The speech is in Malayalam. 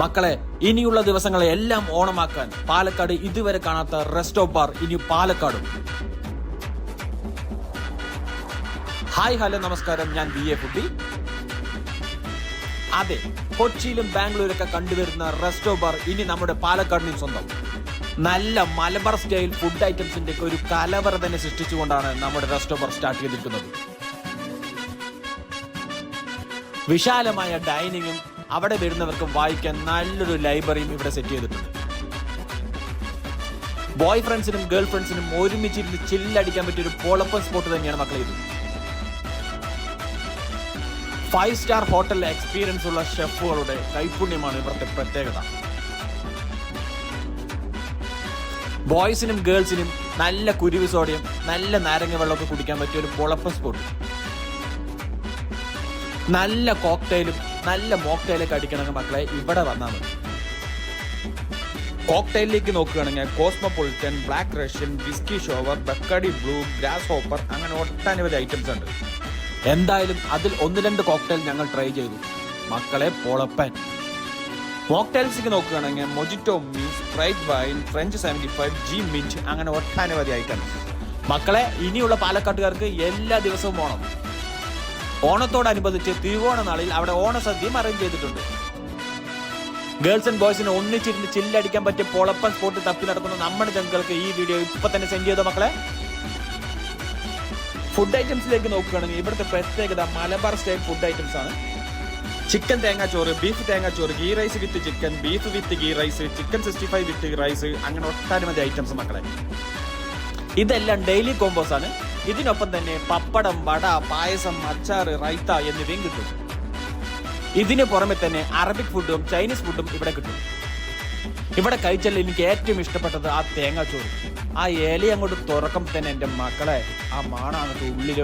മക്കളെ ഇനിയുള്ള ദിവസങ്ങളെ എല്ലാം ഓണമാക്കാൻ പാലക്കാട് ഇതുവരെ കാണാത്ത റെസ്റ്റോ ബാർ ഇനി പാലക്കാടും. ഹായ് ഹലോ നമസ്കാരം. ഞാൻ ബി എ കുട്ടി അതെ കൊച്ചിയിലും ബാംഗ്ലൂരൊക്കെ കണ്ടുവരുന്ന റെസ്റ്റോ ബാർ ഇനി നമ്മുടെ പാലക്കാടിനും സ്വന്തം. നല്ല മലബാർ സ്റ്റൈൽ ഫുഡ് ഐറ്റംസിന്റെ ഒരു കലവറ തന്നെ സൃഷ്ടിച്ചുകൊണ്ടാണ് നമ്മുടെ റെസ്റ്റോ ബാർ സ്റ്റാർട്ട് ചെയ്തിരിക്കുന്നത്. വിശാലമായ ഡൈനിങ്ങും അവിടെ വരുന്നവർക്ക് വായിക്കാൻ നല്ലൊരു ലൈബ്രറിയും ഇവിടെ സെറ്റ് ചെയ്തിട്ടുണ്ട്. ബോയ് ഫ്രണ്ട്സിനും ഗേൾ ഫ്രണ്ട്സിനും ഒരുമിച്ചിരുന്ന് ചില്ലടിക്കാൻ പറ്റിയ ഒരു പോളപ്പൻ സ്പോട്ട് തന്നെയാണ് മക്കളെ ഇത്. ഫൈവ് സ്റ്റാർ ഹോട്ടൽ എക്സ്പീരിയൻസ് ഉള്ള ഷെഫുകളുടെ കൈപുണ്യമാണ് ഇവിടുത്തെ പ്രത്യേകത. ബോയ്സിനും ഗേൾസിനും നല്ല കുരുവി സോഡിയം നല്ല നാരങ്ങ വെള്ളമൊക്കെ കുടിക്കാൻ പറ്റിയ ഒരു പൊളപ്പൻ സ്പോട്ട് നല്ല കോക്ടെയിലും നല്ല മോക്ടൈലൊക്കെ അടിക്കണമെങ്കിൽ മക്കളെ ഇവിടെ വന്നാൽ മതി. കോക്ടൈലിലേക്ക് നോക്കുകയാണെങ്കിൽ cosmopolitan black Russian whisky sour Bacardi blue grasshopper അങ്ങനെ ഒട്ടനവധി ഐറ്റംസ് ഉണ്ട്. എന്തായാലും അതിൽ ഒന്ന് രണ്ട് കോക്ടൈൽ ഞങ്ങൾ ട്രൈ ചെയ്തു. മക്കളെ പോളപ്പൻ. മോക്ടൈൽസിലേക്ക് നോക്കുകയാണെങ്കിൽ mojito means Sprite wine French seventy five G mint അങ്ങനെ ഒട്ടനവധി ഐറ്റംസ്. മക്കളെ ഇനിയുള്ള പാലക്കാട്ടുകാർക്ക് എല്ലാ ദിവസവും ഓണം. ഓണത്തോടനുബന്ധിച്ച് തിരുവോണ നാളിൽ അവിടെ ഓണസദ്യയും അറേഞ്ച് ചെയ്തിട്ടുണ്ട്. ഗേൾസ് ആൻഡ് ബോയ്സിന് ഒന്നിച്ചിരുന്ന് ചില്ലടിക്കാൻ പറ്റിയ പൊളപ്പൻ സ്പോട്ട് തപ്പി നടക്കുന്ന നമ്മുടെ ജനങ്ങൾക്ക് ഈ വീഡിയോ ഇപ്പൊ തന്നെ സെൻഡ് ചെയ്തോ മക്കളെ? ഫുഡ് ഐറ്റംസിലേക്ക് നോക്കുകയാണെങ്കിൽ ഇവിടുത്തെ പ്രത്യേകത മലബാർ സ്റ്റൈൽ ഫുഡ് ഐറ്റംസ് ആണ്. ചിക്കൻ തേങ്ങാച്ചോറ് ബീഫ് തേങ്ങാച്ചോറ് ghee rice with chicken beef with ghee rice chicken sixty five with rice അങ്ങനെ ഒട്ടനവധി ഐറ്റംസ് മക്കളെ. ഇതെല്ലാം ഡെയിലി കോമ്പോസ് ആണ്. ഇതിനൊപ്പം തന്നെ പപ്പടം വട പായസം അച്ചാർ റൈത്ത എന്നിവയും കിട്ടും. ഇതിന് പുറമെ തന്നെ അറബിക് ഫുഡും ചൈനീസ് ഫുഡും ഇവിടെ കിട്ടും. ഇവിടെ കഴിച്ചാൽ എനിക്ക് ഏറ്റവും ഇഷ്ടപ്പെട്ടത് ആ തേങ്ങാച്ചോറ്. ആ ഇല അങ്ങോട്ട് തുറക്കം തന്നെ എന്റെ മക്കളെ ആ മാണ അങ്ങോട്ട് ഉള്ളിലോട്ട്